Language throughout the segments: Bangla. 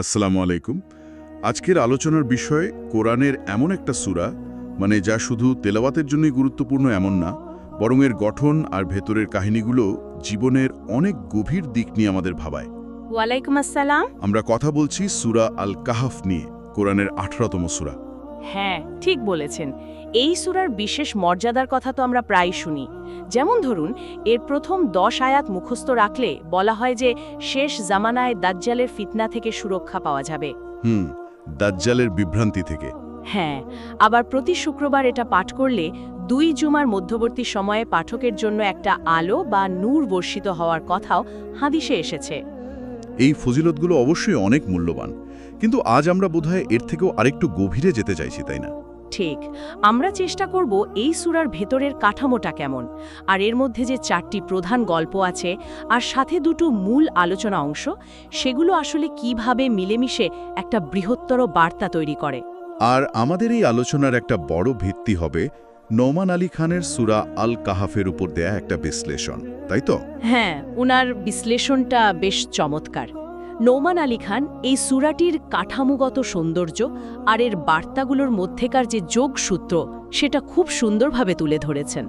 আসসালামু আলাইকুম। আজকের আলোচনার বিষয় কোরআনের এমন একটা সুরা মানে যা শুধু তেলাওয়াতের জন্যই গুরুত্বপূর্ণ এমন না বরং এর গঠন আর ভেতরের কাহিনীগুলো জীবনের অনেক গভীর দিক নিয়ে আমাদের ভাবায়। ওয়ালাইকুম আসসালাম। আমরা কথা বলছি সুরা আল কাহাফ নিয়ে কোরআনের আঠারোতম সুরা। হ্যাঁ ঠিক বলেছেন। এই সূরার বিশেষ মর্যাদার কথা তো আমরা প্রায় শুনি। যেমন ধরুন এর প্রথম দশ আয়াত মুখস্থ রাখলে বলা হয় যে শেষ জামানায় দাজ্জালের ফিতনা থেকে সুরক্ষা পাওয়া যাবে। হুম দাজ্জালের বিভ্রান্তি থেকে। হ্যাঁ আবার প্রতি শুক্রবার এটা পাঠ করলে দুই জুমার মধ্যবর্তী সময়ে পাঠকের জন্য একটা আলো বা নূর বর্ষিত হওয়ার কথাও হাদিসে এসেছে। এই ফজিলতগুলো অবশ্যই অনেক মূল্যবান। কিন্তু আজ আমরা বোধহয় এর থেকেও আরেকটু গভীরে যেতে চাইছি তাই না? ঠিক আমরা চেষ্টা করব এই সুরার ভেতরের কাঠামোটা কেমন আর এর মধ্যে যে চারটি প্রধান গল্প আছে আর সাথে দুটো মূল আলোচনা অংশ সেগুলো আসলে কীভাবে মিলেমিশে একটা বৃহত্তর বার্তা তৈরি করে। আর আমাদের এই আলোচনার একটা বড় ভিত্তি হবে নোমান আলী খানের সুরা আল কাহাফের উপর দেয়া একটা বিশ্লেষণ তাই তো? হ্যাঁ উনার বিশ্লেষণটা বেশ চমৎকার। নৌমান আলী খান এই সুরাটির কাঠামোগত সৌন্দর্য আর এর বার্তাগুলোর মধ্যেকার যে যোগসূত্র, সেটা খুব সুন্দরভাবে তুলে ধরেছেন।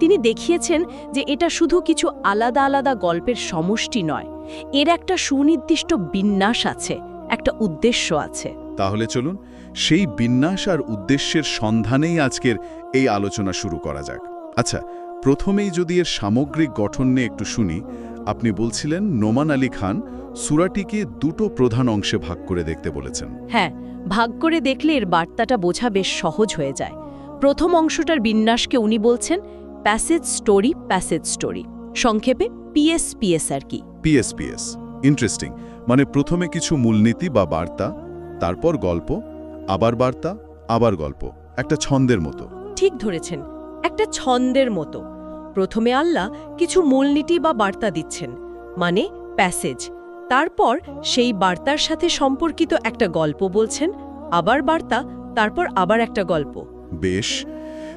তিনি দেখিয়েছেন যে এটা শুধু কিছু আলাদা আলাদা গল্পের সমষ্টি নয়, এর একটা সুনির্দিষ্ট বিন্যাস আছে, একটা উদ্দেশ্য আছে। তাহলে চলুন সেই বিন্যাস আর উদ্দেশ্যের সন্ধানেই আজকের এই আলোচনা শুরু করা যাক। আচ্ছা প্রথমেই যদি এর সামগ্রিক গঠন নিয়ে একটু শুনি আপনি বলছিলেন নোমান আলী খান সুরাটিকে দুটো প্রধান অংশে ভাগ করে দেখতে বলেছেন। হ্যাঁ ভাগ করে দেখলে এর বার্তাটা বোঝা বেশ সহজ হয়ে যায়। প্রথম অংশটার বিন্যাসকে উনি বলছেন প্যাসেজ স্টোরি প্যাসেজ স্টোরি। সংক্ষেপে পিএসপিএস পিএস আর কি। PSPS interesting. মানে প্রথমে কিছু মূলনীতি বা বার্তা তারপর গল্প আবার বার্তা আবার গল্প। একটা ছন্দের মতো। ঠিক ধরেছেন একটা ছন্দের মতো। প্রথমে আল্লাহ কিছু মূলনীতি বা বার্তা দিচ্ছেন মানে প্যাসেজ। তারপর সেই বার্তার সাথে সম্পর্কিত একটা গল্প বলছেন আবার বার্তা তারপর আবার একটা গল্প। বেশ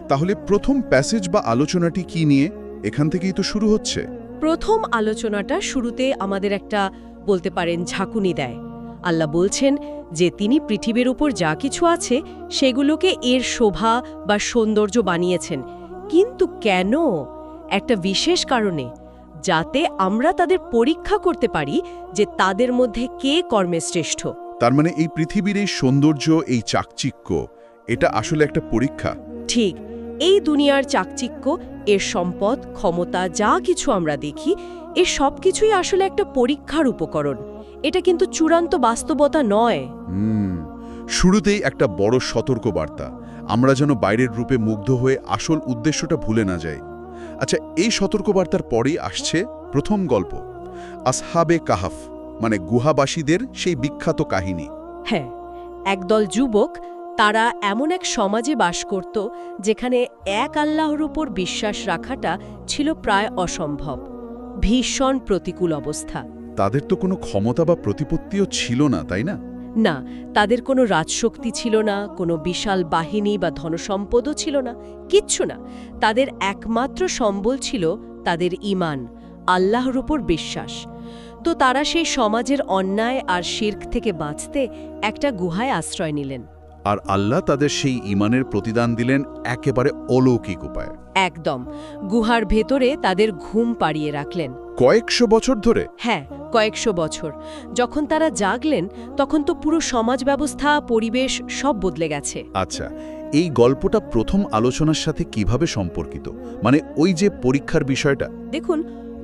তাহলে প্রথম প্যাসেজ বা আলোচনাটি কি নিয়ে? এখান থেকেই তো শুরু হচ্ছে। প্রথম আলোচনাটা শুরুতে আমাদের একটা বলতে পারেন ঝাঁকুনি দেয়। আল্লাহ বলছেন যে তিনি পৃথিবীর উপর যা কিছু আছে সেগুলোকে এর শোভা বা সৌন্দর্য বানিয়েছেন। কিন্তু কেন? একটা বিশেষ কারণে যাতে আমরা তাদের পরীক্ষা করতে পারি যে তাদের মধ্যে কে কর্মে শ্রেষ্ঠ। তার মানে এই পৃথিবীর এই সৌন্দর্য এই চাকচিক্য এটা আসলে একটা পরীক্ষা? ঠিক এই দুনিয়ার চাকচিক্য এর সম্পদ ক্ষমতা যা কিছু আমরা দেখি এ সব কিছুই আসলে একটা পরীক্ষার উপকরণ। এটা কিন্তু চূড়ান্ত বাস্তবতা নয়। হুম শুরুতেই একটা বড় সতর্ক বার্তা আমরা যেন বাইরের রূপে মুগ্ধ হয়ে আসল উদ্দেশ্যটা ভুলে না যাই। আচ্ছা এই সতর্কবার্তার পরেই আসছে প্রথম গল্প আসহাবে কাহাফ মানে গুহাবাসীদের সেই বিখ্যাত কাহিনী। হ্যাঁ একদল যুবক তারা এমন এক সমাজে বাস করত যেখানে এক আল্লাহর উপর বিশ্বাস রাখাটা ছিল প্রায় অসম্ভব। ভীষণ প্রতিকূল অবস্থা। তাদের তো কোনো ক্ষমতা বা প্রতিপত্তিও ছিল না তাই না? না, তাদের কোনো রাজশক্তি ছিল না, কোনো বিশাল বাহিনী বা ধনসম্পদও ছিল না, কিচ্ছু না। তাদের একমাত্র সম্বল ছিল তাদের ইমান আল্লাহর উপর বিশ্বাস। তো তারা সেই সমাজের অন্যায় আর শির্ক থেকে বাঁচতে একটা গুহায় আশ্রয় নিলেন। আর আল্লাহ তাদের সেই ইমানের প্রতিদান দিলেন একেবারে অলৌকিক উপায়। একদম। গুহার ভেতরে তাদের ঘুম পাড়িয়ে রাখলেন। কয়েকশো বছর ধরে? হ্যাঁ কয়েকশো বছর। যখন তারা জাগলেন তখন তো পুরো সমাজ ব্যবস্থা পরিবেশ সব বদলে গেছে। আচ্ছা এই গল্পটা প্রথম আলোচনার সাথে কীভাবে সম্পর্কিত? মানে ওই যে পরীক্ষার বিষয়টা? দেখুন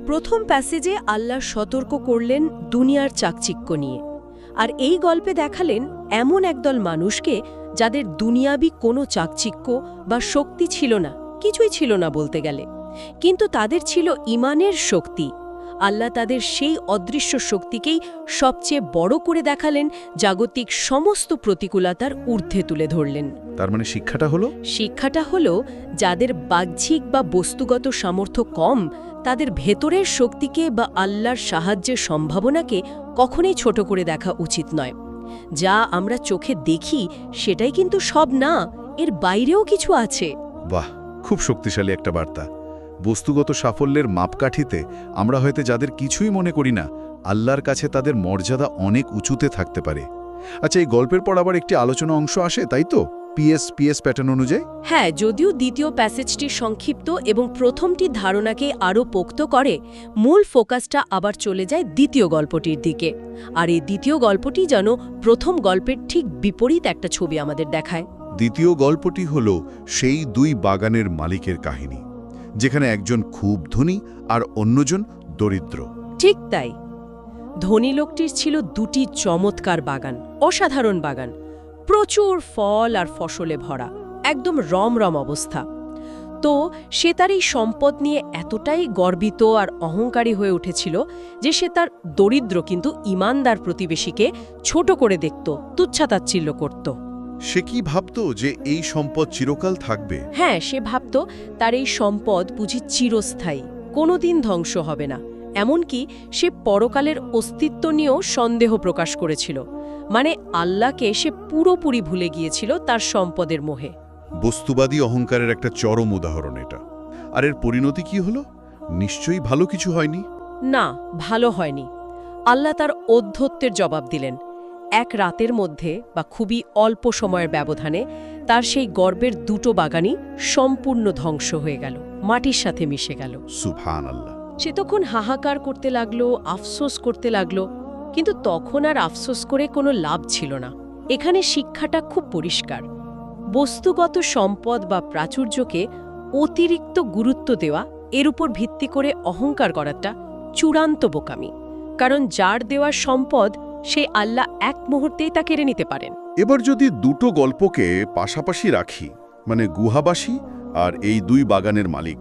প্রথম প্যাসেজে আল্লাহ সতর্ক করলেন দুনিয়ার চাকচিক্য নিয়ে। আর এই গল্পে দেখালেন এমন একদল মানুষকে যাদের দুনিয়াবি কোনো চাকচিক্য বা শক্তি ছিল না। কিছুই ছিল না বলতে গেলে। কিন্তু তাদের ছিল ইমানের শক্তি। আল্লাহ তাদের সেই অদৃশ্য শক্তিকেই সবচেয়ে বড় করে দেখালেন জাগতিক সমস্ত প্রতিকূলতার ঊর্ধ্বে তুলে ধরলেন। তার মানে শিক্ষাটা হলো? শিক্ষাটা হলো যাদের বাহ্যিক বা বস্তুগত সামর্থ্য কম তাদের ভেতরের শক্তিকে বা আল্লাহর সাহায্যের সম্ভাবনাকে কখনোই ছোট করে দেখা উচিত নয়। যা আমরা চোখে দেখি সেটাই কিন্তু সব না এর বাইরেও কিছু আছে। বাহ! খুব শক্তিশালী একটা বার্তা। বস্তুগত সাফল্যের মাপকাঠিতে আমরা হয়তো যাদের কিছুই মনে করি না, আল্লাহর কাছে তাদের মর্যাদা অনেক উঁচুতে থাকতে পারে। আচ্ছা এই গল্পের পর আবার একটি আলোচনা অংশ আসে, তাই তো? পিএস পিএস প্যাটার্ন অনুযায়ী? হ্যাঁ যদিও দ্বিতীয় প্যাসেজটি সংক্ষিপ্ত এবং প্রথমটি ধারণাকে আরও পোক্ত করে, মূল ফোকাসটা আবার চলে যায় দ্বিতীয় গল্পটির দিকে। আর এই দ্বিতীয় গল্পটি যেন প্রথম গল্পের ঠিক বিপরীত একটা ছবি আমাদের দেখায়। দ্বিতীয় গল্পটি হল সেই দুই বাগানের মালিকের কাহিনী, যেখানে একজন খুব ধনী আর অন্যজন দরিদ্র। ঠিক তাই। ধনী লোকটির ছিল দুটি চমৎকার বাগান, অসাধারণ বাগান। প্রচুর ফল আর ফসলে ভরা, একদম রমরম অবস্থা। তো সে তার এই সম্পদ নিয়ে এতটাই গর্বিত আর অহংকারী হয়ে উঠেছিল যে সে তার দরিদ্র কিন্তু ইমানদার প্রতিবেশীকে ছোট করে দেখত, তুচ্ছাতাচ্ছিল্য করত। সে কি ভাবত যে এই সম্পদ চিরকাল থাকবে? হ্যাঁ সে ভাবত তার এই সম্পদ বুঝি চিরস্থায়ী কোনোদিন ধ্বংস হবে না। এমনকি সে পরকালের অস্তিত্ব নিয়েও সন্দেহ প্রকাশ করেছিল। মানে আল্লাহকে সে পুরোপুরি ভুলে গিয়েছিল তার সম্পদের মোহে। বস্তুবাদী অহংকারের একটা চরম উদাহরণ এটা। আর এর পরিণতি কি হলো? নিশ্চয়ই ভালো কিছু হয়নি। না ভালো হয়নি। আল্লাহ তার অধ্যত্বের জবাব দিলেন। এক রাতের মধ্যে বা খুবই অল্প সময়ের ব্যবধানে তার সেই গর্বের দুটো বাগানই সম্পূর্ণ ধ্বংস হয়ে গেল মাটির সাথে মিশে গেল। আল্লাহ সে তখন হাহাকার করতে লাগল আফসোস করতে লাগল কিন্তু তখন আর আফসোস করে কোনো লাভ ছিল না। এখানে শিক্ষাটা খুব পরিষ্কার। বস্তুগত সম্পদ বা প্রাচুর্যকে অতিরিক্ত গুরুত্ব দেওয়া এর উপর ভিত্তি করে অহংকার করাটা চূড়ান্ত বোকামি। কারণ যার দেওয়া সম্পদ সে আল্লাহ এক মুহূর্তেই তা কেড়ে নিতে পারেন। এবার যদি দুটো গল্পকে পাশাপাশি রাখি মানে গুহাবাসী আর এই দুই বাগানের মালিক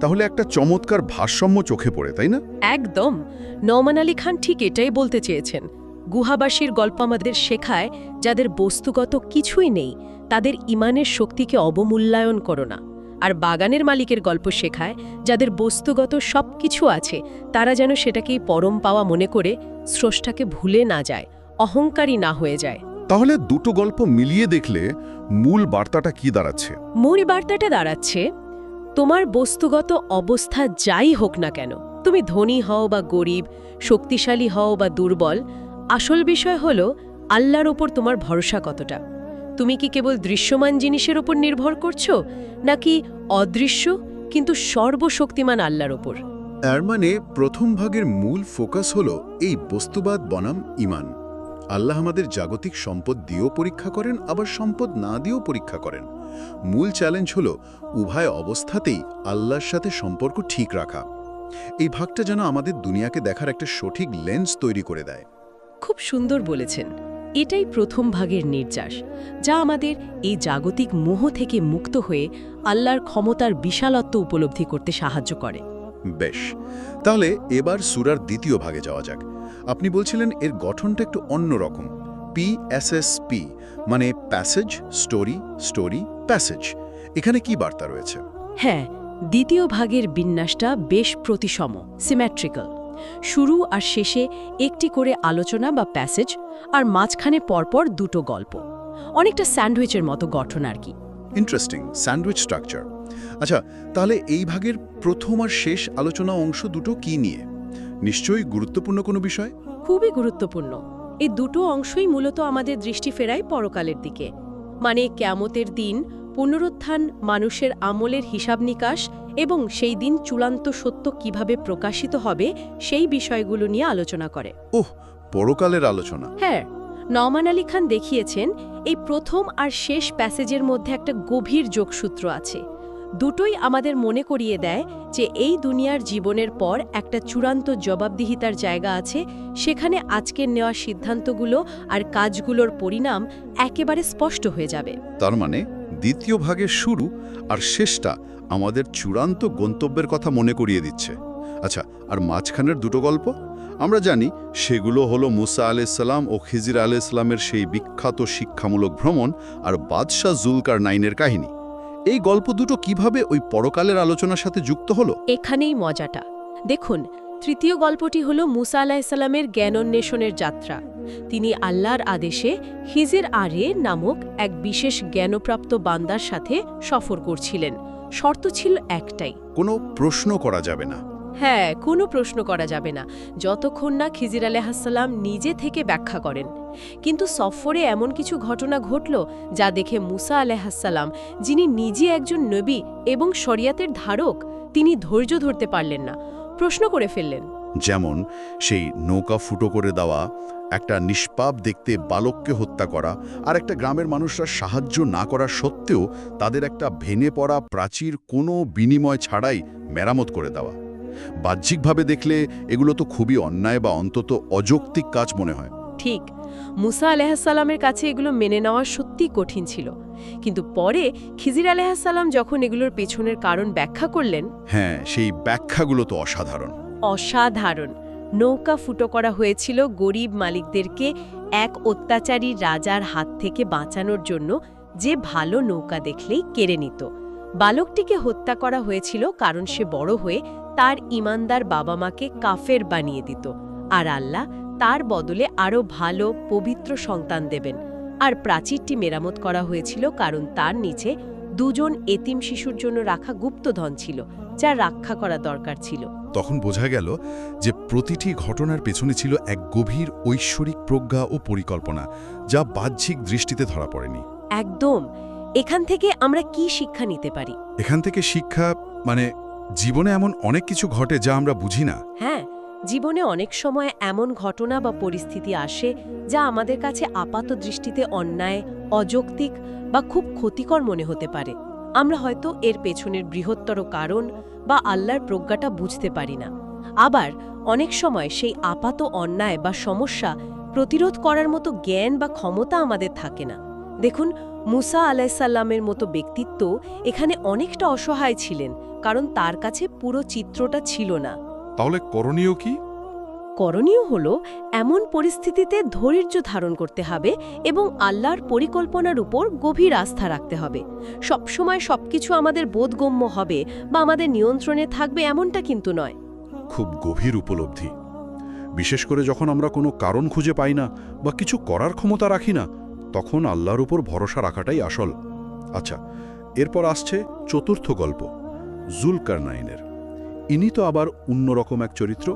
তাহলে একটা চমৎকার ভারসাম্য চোখে পড়ে তাই না? একদম। নওমান আলী খান ঠিক এটাই বলতে চেয়েছেন। গুহাবাসীর গল্প আমাদের শেখায় যাদের বস্তুগত কিছুই নেই তাদের ইমানের শক্তিকে অবমূল্যায়ন করো না। আর বাগানের মালিকের গল্প শেখায় যাদের বস্তুগত সব কিছু আছে তারা যেন সেটাকেই পরম পাওয়া মনে করে স্রষ্টাকে ভুলে না যায় অহংকারী না হয়ে যায়। তাহলে দুটো গল্প মিলিয়ে দেখলে মূল বার্তাটা কি দাঁড়াচ্ছে? মূল বার্তাটা দাঁড়াচ্ছে তোমার বস্তুগত অবস্থা যাই হোক না কেন তুমি ধনী হও বা গরিব শক্তিশালী হও বা দুর্বল আসল বিষয় হল আল্লাহর ওপর তোমার ভরসা কতটা। তুমি কি কেবল দৃশ্যমান জিনিসের ওপর নির্ভর করছ নাকি অদৃশ্য কিন্তু সর্বশক্তিমান আল্লাহর ওপর এর মানে প্রথম ভাগের মূল ফোকাস হলো এই বস্তুবাদ বনাম ইমান। আল্লাহ আমাদের জাগতিক সম্পদ দিয়েও পরীক্ষা করেন আবার সম্পদ না দিয়েও পরীক্ষা করেন। মূল চ্যালেঞ্জ হল উভয় অবস্থাতেই আল্লাহর সাথে সম্পর্ক ঠিক রাখা। এই ভাগটা যেন আমাদের দুনিয়াকে দেখার একটা সঠিক লেন্স তৈরি করে দেয়। খুব সুন্দর বলেছেন। এটাই প্রথম ভাগের নির্যাস যা আমাদের এই জাগতিক মোহ থেকে মুক্ত হয়ে আল্লাহর ক্ষমতার বিশালত্ব উপলব্ধি করতে সাহায্য করে। বেশ তাহলে এবার সুরার দ্বিতীয় ভাগে যাওয়া যাক। আপনি বলছিলেন এর গঠনটা একটু অন্যরকম পি এস এস পি মানে প্যাসেজ স্টোরি স্টোরি প্যাসেজ এখানে কি বার্তা রয়েছে? হ্যাঁ দ্বিতীয় ভাগের বিন্যাসটা বেশ প্রতিসম সিমেট্রিক্যাল শুরু আর শেষে একটি করে আলোচনা বা প্যাসেজ আর মাঝখানে পরপর দুটো গল্প। অনেকটা স্যান্ডউইচের মতো গঠন আর কি। ইন্টারেস্টিং স্যান্ডউইচ স্ট্রাকচার আচ্ছা তাহলে এই ভাগের প্রথম আর শেষ আলোচনা অংশ দুটো কি নিয়ে? নিশ্চয়ই গুরুত্বপূর্ণ কোনো বিষয়? খুবই গুরুত্বপূর্ণ। এই দুটো অংশই মূলত আমাদের দৃষ্টি ফেরায় পরকালের দিকে। মানে ক্যামতের দিন পুনরুত্থান মানুষের আমলের হিসাব নিকাশ এবং সেই দিন চূড়ান্ত সত্য কীভাবে প্রকাশিত হবে সেই বিষয়গুলো নিয়ে আলোচনা করে। ওহ পরকালের আলোচনা। হ্যাঁ নওমান আলী খান দেখিয়েছেন এই প্রথম আর শেষ প্যাসেজের মধ্যে একটা গভীর যোগসূত্র আছে। দুটোই আমাদের মনে করিয়ে দেয় যে এই দুনিয়ার জীবনের পর একটা চূড়ান্ত জবাবদিহিতার জায়গা আছে সেখানে আজকের নেওয়া সিদ্ধান্তগুলো আর কাজগুলোর পরিণাম একেবারে স্পষ্ট হয়ে যাবে। তার মানে? দ্বিতীয় ভাগের শুরু আর শেষটা আমাদের চূড়ান্ত গন্তব্যের কথা মনে করিয়ে দিচ্ছে। আচ্ছা আর মাঝখানের দুটো গল্প? আমরা জানি সেগুলো হলো মুসা আলাইসাল্লাম ও খিজির আলাইসাল্লামের সেই বিখ্যাত শিক্ষামূলক ভ্রমণ আর বাদশাহ জুলকার নাইনের কাহিনী। এই গল্প দুটো কীভাবে ওই পরকালের আলোচনার সাথে যুক্ত হলো? এখানেই মজাটা। দেখুন তৃতীয় গল্পটি হল মুসা আলাহিসাল্লামের জ্ঞানোন্বেষণের যাত্রা। তিনি আল্লাহর আদেশে হিজির আরে নামক এক বিশেষ জ্ঞানপ্রাপ্ত বান্দার সাথে সফর করছিলেন। শর্ত ছিল একটাই। কোনো প্রশ্ন করা যাবে না। হ্যাঁ কোনো প্রশ্ন করা যাবে না। যতক্ষণ না খিজির আলাহাসাল্লাম নিজে থেকে ব্যাখ্যা করেন। কিন্তু সফরে এমন কিছু ঘটনা ঘটল যা দেখে মুসা আলাহাসাল্লাম যিনি নিজে একজন নবী এবং শরিয়াতের ধারক তিনি ধৈর্য ধরতে পারলেন না। প্রশ্ন করে ফেললেন। যেমন, সেই নৌকা ফুটো করে দেওয়া, একটা নিষ্পাপ দেখতে বালককে হত্যা করা, আর একটা গ্রামের মানুষরা সাহায্য না করা সত্ত্বেও তাদের একটা ভেঙে পড়া প্রাচীর কোনো বিনিময় ছাড়াই মেরামত করে দেওয়া। বাহ্যিকভাবে দেখলে এগুলো তো খুবই অন্যায় বা অন্তত অযৌক্তিক কাজ মনে হয়। ঠিক। মুসা আলাহাসাল্লামের কাছে এগুলো মেনে নেওয়া সত্যি কঠিন ছিল। কিন্তু পরে খিজির আলাহাসাল্লাম যখন এগুলোর পেছনের কারণ ব্যাখ্যা করলেন হ্যাঁ সেই ব্যাখ্যাগুলো তো অসাধারণ। অসাধারণ। নৌকা ফুটো করা হয়েছিল গরিব মালিকদেরকে এক অত্যাচারী রাজার হাত থেকে বাঁচানোর জন্য যে ভালো নৌকা দেখলেই কেড়ে নিত। বালকটিকে হত্যা করা হয়েছিল কারণ সে বড় হয়ে তার ইমানদার বাবা মাকে কাফের বানিয়ে দিত। আর আল্লাহ তার বদলে আরও ভালো পবিত্র সন্তান দেবেন। আর প্রাচীরটি মেরামত করা হয়েছিল কারণ তার নিচে দুজন এতিম শিশুর জন্য রাখা গুপ্তধন ছিল যা রক্ষা করা দরকার ছিল। তখন বোঝা গেল যে প্রতিটি ঘটনার পেছনে ছিল এক গভীর ঐশ্বরিক প্রজ্ঞা ও পরিকল্পনা যা বাহ্যিক দৃষ্টিতে ধরা পড়েনি। একদম। এখান থেকে আমরা কি শিক্ষা নিতে পারি? এখান থেকে শিক্ষা মানে জীবনে এমন অনেক কিছু ঘটে যা আমরা বুঝি না। হ্যাঁ জীবনে অনেক সময় এমন ঘটনা বা পরিস্থিতি আসে যা আমাদের কাছে আপাত দৃষ্টিতে অন্যায়, অযৌক্তিক বা খুব ক্ষতিকর মনে হতে পারে। আমরা হয়তো এর পেছনের বৃহত্তর কারণ বা আল্লাহর প্রজ্ঞাটা বুঝতে পারি না। আবার অনেক সময় সেই আপাত অন্যায় বা সমস্যা প্রতিরোধ করার মতো জ্ঞান বা ক্ষমতা আমাদের থাকে না। দেখুন, মুসা আলাইসাল্লামের মতো ব্যক্তিত্ব এখানে অনেকটা অসহায় ছিলেন, কারণ তার কাছে পুরো চিত্রটা ছিল না। তাহলে করণীয় কি? করণীয় হল এমন পরিস্থিতিতে ধৈর্য ধারণ করতে হবে এবং আল্লাহর পরিকল্পনার উপর গভীর আস্থা রাখতে হবে। সবসময় সবকিছু আমাদের বোধগম্য হবে বা আমাদের নিয়ন্ত্রণে থাকবে এমনটা কিন্তু নয়। খুব গভীর উপলব্ধি। বিশেষ করে যখন আমরা কোনো কারণ খুঁজে পাই না বা কিছু করার ক্ষমতা রাখি না তখন আল্লাহর উপর ভরসা রাখাটাই আসল। আচ্ছা এরপর আসছে চতুর্থ গল্প জুলকারনাইনের। ইনি তো আবার অন্যরকম এক চরিত্র,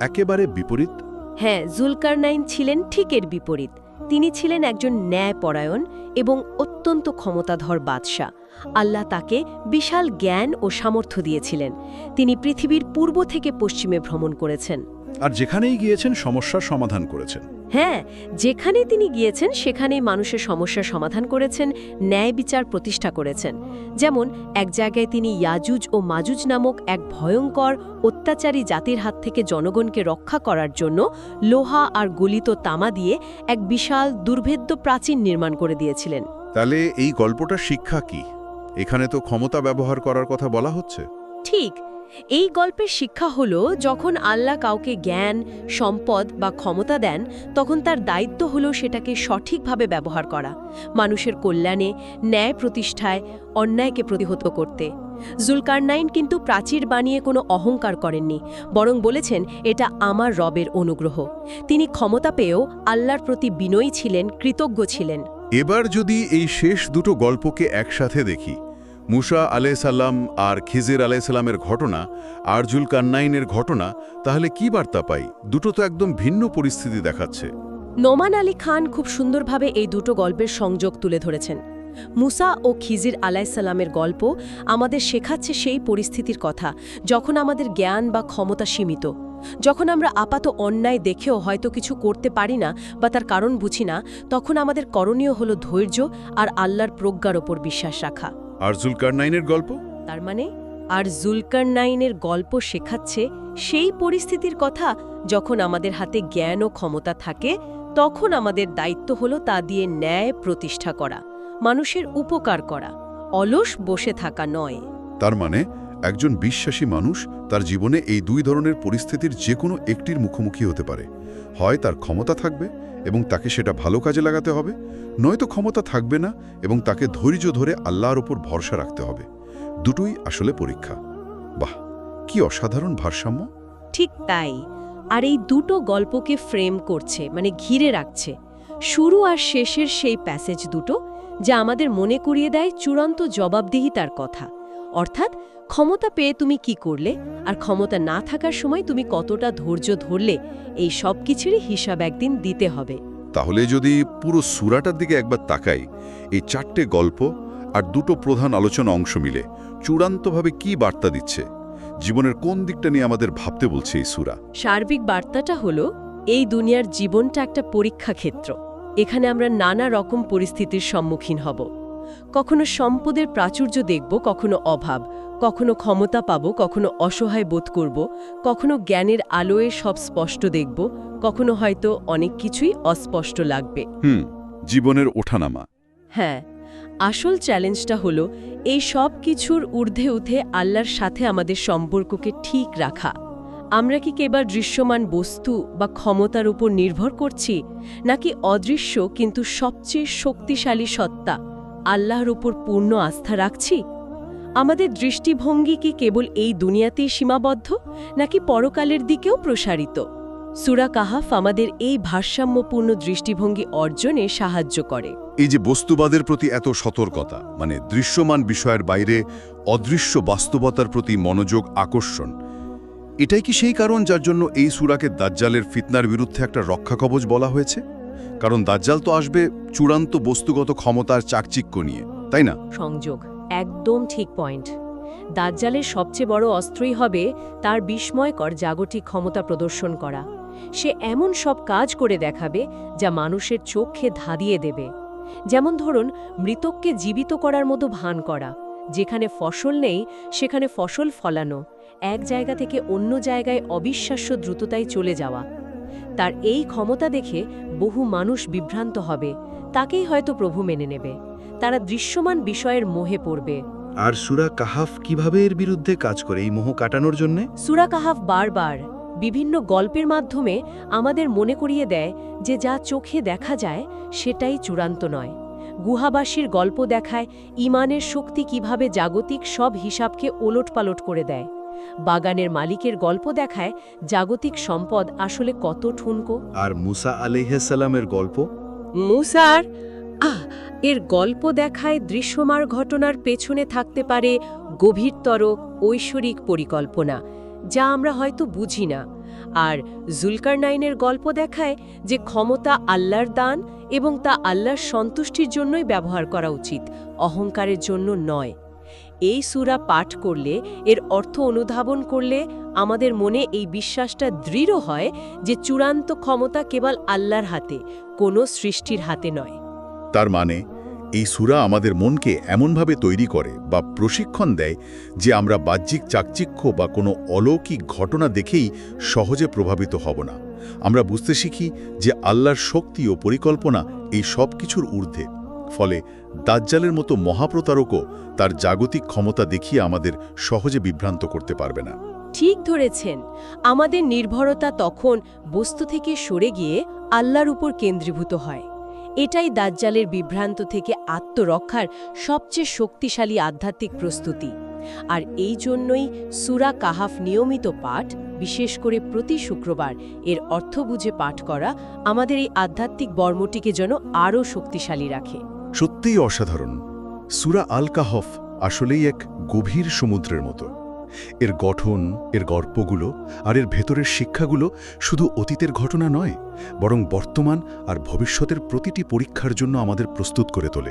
একেবারে বিপরীত। হ্যাঁ জুলকারনাইন ছিলেন ঠিকের বিপরীত। তিনি ছিলেন একজন ন্যায়পরায়ণ এবং অত্যন্ত ক্ষমতাধর বাদশাহ। আল্লাহ তাকে বিশাল জ্ঞান ও সামর্থ্য দিয়েছিলেন। তিনি পৃথিবীর পূর্ব থেকে পশ্চিমে ভ্রমণ করেছেন। আর যেখানেই গিয়েছেন সমস্যার সমাধান করেছেন। হ্যাঁ যেখানে তিনি গিয়েছেন সেখানেই মানুষের সমস্যার সমাধান করেছেন ন্যায় বিচার প্রতিষ্ঠা করেছেন। যেমন এক জায়গায় তিনি ইয়াজুজ ও মাজুজ নামক এক ভয়ঙ্কর অত্যাচারী জাতির হাত থেকে জনগণকে রক্ষা করার জন্য লোহা আর গলিত তামা দিয়ে এক বিশাল দুর্ভেদ্য প্রাচীন নির্মাণ করে দিয়েছিলেন। তাহলে এই গল্পটার শিক্ষা কি? এখানে তো ক্ষমতা ব্যবহার করার কথা বলা হচ্ছে। ঠিক এই গল্পের শিক্ষা হল, যখন আল্লাহ কাউকে জ্ঞান, সম্পদ বা ক্ষমতা দেন, তখন তার দায়িত্ব হল সেটাকে সঠিকভাবে ব্যবহার করা, মানুষের কল্যাণে, ন্যায় প্রতিষ্ঠায়, অন্যায়কে প্রতিহত করতে। জুলকারনাইন কিন্তু প্রাচীর বানিয়ে কোনো অহংকার করেননি, বরং বলেছেন, এটা আমার রবের অনুগ্রহ। তিনি ক্ষমতা পেয়েও আল্লাহর প্রতি বিনয়ী ছিলেন, কৃতজ্ঞ ছিলেন। এবার যদি এই শেষ দুটো গল্পকে একসাথে দেখি মুসা আলাইসাল্লাম আর খিজির আলাইসাল্লামের ঘটনা, আরজুল কান্নাইনের ঘটনা, তাহলে কি বার্তা পাই? দুটো তো একদম ভিন্ন পরিস্থিতি দেখাচ্ছে। নোমান আলী খান খুব সুন্দরভাবে এই দুটো গল্পের সংযোগ তুলে ধরেছেন। মুসা ও খিজির আলাইসাল্লামের গল্প আমাদের শেখাচ্ছে সেই পরিস্থিতির কথা, যখন আমাদের জ্ঞান বা ক্ষমতা সীমিত। যখন আমরা আপাত অন্যায় দেখেও হয়তো কিছু করতে পারি না বা তার কারণ বুঝি না, তখন আমাদের করণীয় হলো ধৈর্য আর আল্লাহর প্রজ্ঞার ওপর বিশ্বাস রাখা। আরজুল কান্নাইনের গল্প? তার মানে আর জুলকারনাইনের গল্প শেখাচ্ছে সেই পরিস্থিতির কথা যখন আমাদের হাতে জ্ঞান ও ক্ষমতা থাকে তখন আমাদের দায়িত্ব হলো তা দিয়ে ন্যায় প্রতিষ্ঠা করা মানুষের উপকার করা অলস বসে থাকা নয়। তার মানে একজন বিশ্বাসী মানুষ তার জীবনে এই দুই ধরনের পরিস্থিতির যে কোনো একটির মুখোমুখি হতে পারে। হয় তার ক্ষমতা থাকবে এবং তাকে সেটা ভালো কাজে লাগাতে হবে, নয়তো ক্ষমতা থাকবে না এবং তাকে ধৈর্য ধরে আল্লাহর ওপর ভরসা রাখতে হবে। দুটোই আসলে পরীক্ষা। বাহ, কি অসাধারণ ভারসাম্য। ঠিক তাই। আর এই দুটো গল্পকে ফ্রেম করছে মানে ঘিরে রাখছে। শুরু আর শেষের সেই প্যাসেজ দুটো, যা আমাদের মনে করিয়ে দেয় চূড়ান্ত জবাবদিহিতার কথা। অর্থাৎ ক্ষমতা পেয়ে তুমি কি করলে? আর ক্ষমতা না থাকার সময় তুমি কতটা ধৈর্য ধরলে? এই সব কিছুরই হিসাব একদিন দিতে হবে। তাহলে যদি পুরো সুরাটার দিকে একবার তাকাই এই চারটে গল্প আর দুটো প্রধান আলোচনা অংশ মিলে চূড়ান্তভাবে কি বার্তা দিচ্ছে? জীবনের কোন দিকটা নিয়ে আমাদের ভাবতে বলছে এই সুরা? সার্বিক বার্তাটা হলো এই দুনিয়ার জীবনটা একটা পরীক্ষা ক্ষেত্র এখানে আমরা নানা রকম পরিস্থিতির সম্মুখীন হব। কখনো সম্পদের প্রাচুর্য দেখব কখনো অভাব কখনো ক্ষমতা পাব কখনো অসহায় বোধ করব কখনো জ্ঞানের আলোয় সব স্পষ্ট দেখব কখনো হয়তো অনেক কিছুই অস্পষ্ট লাগবে। হুম জীবনের ওঠানামা। হ্যাঁ আসল চ্যালেঞ্জটা হলো এই সব কিছুর ঊর্ধ্বে উঠে আল্লাহর সাথে আমাদের সম্পর্ককে ঠিক রাখা। আমরা কি কেবল দৃশ্যমান বস্তু বা ক্ষমতার উপর নির্ভর করছি নাকি অদৃশ্য কিন্তু সবচেয়ে শক্তিশালী সত্তা? আল্লাহর উপর পূর্ণ আস্থা রাখছি? আমাদের দৃষ্টিভঙ্গি কি কেবল এই দুনিয়াতেই সীমাবদ্ধ, নাকি পরকালের দিকেও প্রসারিত? সুরা কাহাফ আমাদের এই ভারসাম্যপূর্ণ দৃষ্টিভঙ্গি অর্জনে সাহায্য করে। এই যে বস্তুবাদের প্রতি এত সতর্কতা মানে দৃশ্যমান বিষয়ের বাইরে অদৃশ্য বাস্তবতার প্রতি মনোযোগ আকর্ষণ, এটাই কি সেই কারণ যার জন্য এই সুরাকে দাজ্জালের ফিতনার বিরুদ্ধে একটা রক্ষা কবচ বলা হয়েছে? কারণ দাজ্জাল তো আসবে চূড়ান্ত বস্তুগত ক্ষমতার চাকচিক্য নিয়ে, তাই না? সংযোগ, একদম ঠিক পয়েন্ট। দাজ্জালের সবচেয়ে বড় অস্ত্রই হবে তার বিস্ময়কর জাগতিক ক্ষমতা প্রদর্শন করা। সে এমন সব কাজ করে দেখাবে যা মানুষের চোখে ধাঁধিয়ে দেবে। যেমন ধরুন, মৃতককে জীবিত করার মতো ভান করা, যেখানে ফসল নেই, সেখানে ফসল ফলানো, এক জায়গা থেকে অন্য জায়গায় অবিশ্বাস্য দ্রুততায় চলে যাওয়া। তার এই ক্ষমতা দেখে বহু মানুষ বিভ্রান্ত হবে তাকেই হয়তো প্রভু মেনে নেবে। তারা দৃশ্যমান বিষয়ের মোহে পড়বে। আর সুরা কাহাফ কীভাবে এর বিরুদ্ধে কাজ করে এই মোহ কাটানোর জন্যে? সুরা কাহাফ বারবার বিভিন্ন গল্পের মাধ্যমে আমাদের মনে করিয়ে দেয় যে যা চোখে দেখা যায় সেটাই চূড়ান্ত নয়। গুহাবাসীর গল্প দেখায় ইমানের শক্তি কীভাবে জাগতিক সব হিসাবকে ওলটপালট করে দেয়। বাগানের মালিকের গল্প দেখায় জাগতিক সম্পদ আসলে কত ঠুনকো। আর মুসা আলাইহাসালামের গল্প? মুসার আহ এর গল্প দেখায় দৃশ্যমার ঘটনার পেছনে থাকতে পারে গভীরতর ঐশ্বরিক পরিকল্পনা যা আমরা হয়তো বুঝি না। আর জুলকারনাইনের গল্প দেখায় যে ক্ষমতা আল্লাহর দান এবং তা আল্লাহর সন্তুষ্টির জন্যই ব্যবহার করা উচিত অহংকারের জন্য নয়। এই সুরা পাঠ করলে, এর অর্থ অনুধাবন করলে আমাদের মনে এই বিশ্বাসটা দৃঢ় হয় যে চূড়ান্ত ক্ষমতা কেবল আল্লাহর হাতে, কোনো সৃষ্টির হাতে নয়। তার মানে এই সুরা আমাদের মনকে এমনভাবে তৈরি করে বা প্রশিক্ষণ দেয় যে আমরা বাহ্যিক চাকচিক্য বা কোনো অলৌকিক ঘটনা দেখেই সহজে প্রভাবিত হব না। আমরা বুঝতে শিখি যে আল্লাহর শক্তি ও পরিকল্পনা এই সব কিছুর ঊর্ধ্বে। ফলে দাজ্জালের মতো মহাপ্রতারকও তার জাগতিক ক্ষমতা দেখিয়ে আমাদের সহজে বিভ্রান্ত করতে পারবে না। ঠিক ধরেছেন। আমাদের নির্ভরতা তখন বস্তু থেকে সরে গিয়ে আল্লাহর উপর কেন্দ্রীভূত হয়। এটাই দাজ্জালের বিভ্রান্ত থেকে আত্মরক্ষার সবচেয়ে শক্তিশালী আধ্যাত্মিক প্রস্তুতি। আর এই জন্যই সুরা কাহাফ নিয়মিত পাঠ, বিশেষ করে প্রতি শুক্রবার, এর অর্থ বুঝে পাঠ করা আমাদের এই আধ্যাত্মিক বর্মটিকে যেন আরও শক্তিশালী রাখে। সত্যিই অসাধারণ। সুরা আল কাহফ আসলেই এক গভীর সমুদ্রের মতো। এর গঠন, এর গল্পগুলো আর এর ভেতরের শিক্ষাগুলো শুধু অতীতের ঘটনা নয়, বরং বর্তমান আর ভবিষ্যতের প্রতিটি পরীক্ষার জন্য আমাদের প্রস্তুত করে তোলে।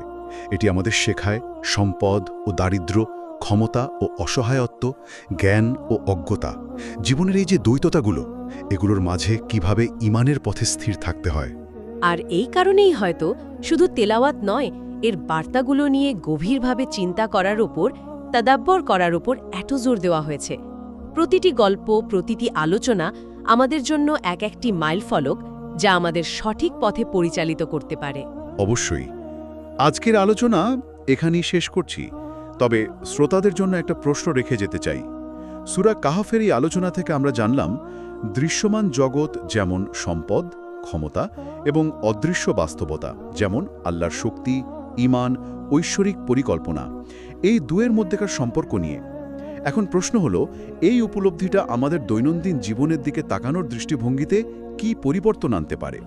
এটি আমাদের শেখায় সম্পদ ও দারিদ্র্য ক্ষমতা ও অসহায়ত্ব, জ্ঞান ও অজ্ঞতা। জীবনের এই যে দ্বৈততাগুলো, এগুলোর মাঝে কীভাবে ইমানের পথে স্থির থাকতে হয়? আর এই কারণেই হয়তো শুধু তেলাওয়াত নয়, এর বার্তাগুলো নিয়ে গভীরভাবে চিন্তা করার ওপর তাদাব্বর করার ওপর এত জোর দেওয়া হয়েছে। প্রতিটি গল্প, প্রতিটি আলোচনা আমাদের জন্য এক একটি মাইলফলক যা আমাদের সঠিক পথে পরিচালিত করতে পারে। অবশ্যই। আজকের আলোচনা এখানেই শেষ করছি। তবে শ্রোতাদের জন্য একটা প্রশ্ন রেখে যেতে চাই। সুরা কাহাফের এই আলোচনা থেকে আমরা জানলাম, দৃশ্যমান জগৎ যেমন সম্পদ ক্ষমতা এবং অদৃশ্য বাস্তবতা, যেমন আল্লাহর শক্তি ইমান ঐশ্বরিক পরিকল্পনা, এই দুয়ের মধ্যেকার সম্পর্ক নিয়ে। এখন প্রশ্ন হলো, এই উপলব্ধিটা আমাদের দৈনন্দিন জীবনের দিকে তাকানোর দৃষ্টিভঙ্গিতে কি পরিবর্তন আনতে পারে?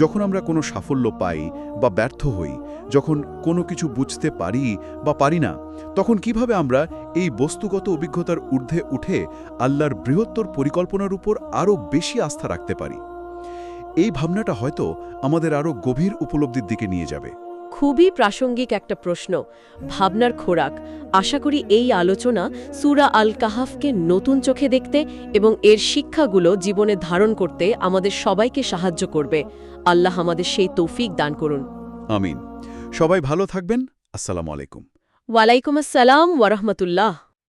যখন আমরা কোনো সাফল্য পাই বা ব্যর্থ হই, যখন কোনো কিছু বুঝতে পারি বা পারি না, তখন কীভাবে আমরা এই বস্তুগত অভিজ্ঞতার ঊর্ধ্বে উঠে আল্লাহর বৃহত্তর পরিকল্পনার উপর আরও বেশি আস্থা রাখতে পারি? এই ভাবনাটা হয়তো আমাদের আরও গভীর উপলব্ধির দিকে নিয়ে যাবে। খুবই প্রাসঙ্গিক একটা প্রশ্ন। ভাবনার খোরাক। আশা করি এই আলোচনা সুরা আল কাহাফকে নতুন চোখে দেখতে এবং এর শিক্ষাগুলো জীবনে ধারণ করতে আমাদের সবাইকে সাহায্য করবে। আল্লাহ আমাদের সেই তৌফিক দান করুন। আমিন। সবাই ভালো থাকবেন। আসসালামু আলাইকুম। ওয়ালাইকুম আসসালাম ওয়ারহমতুল্লাহ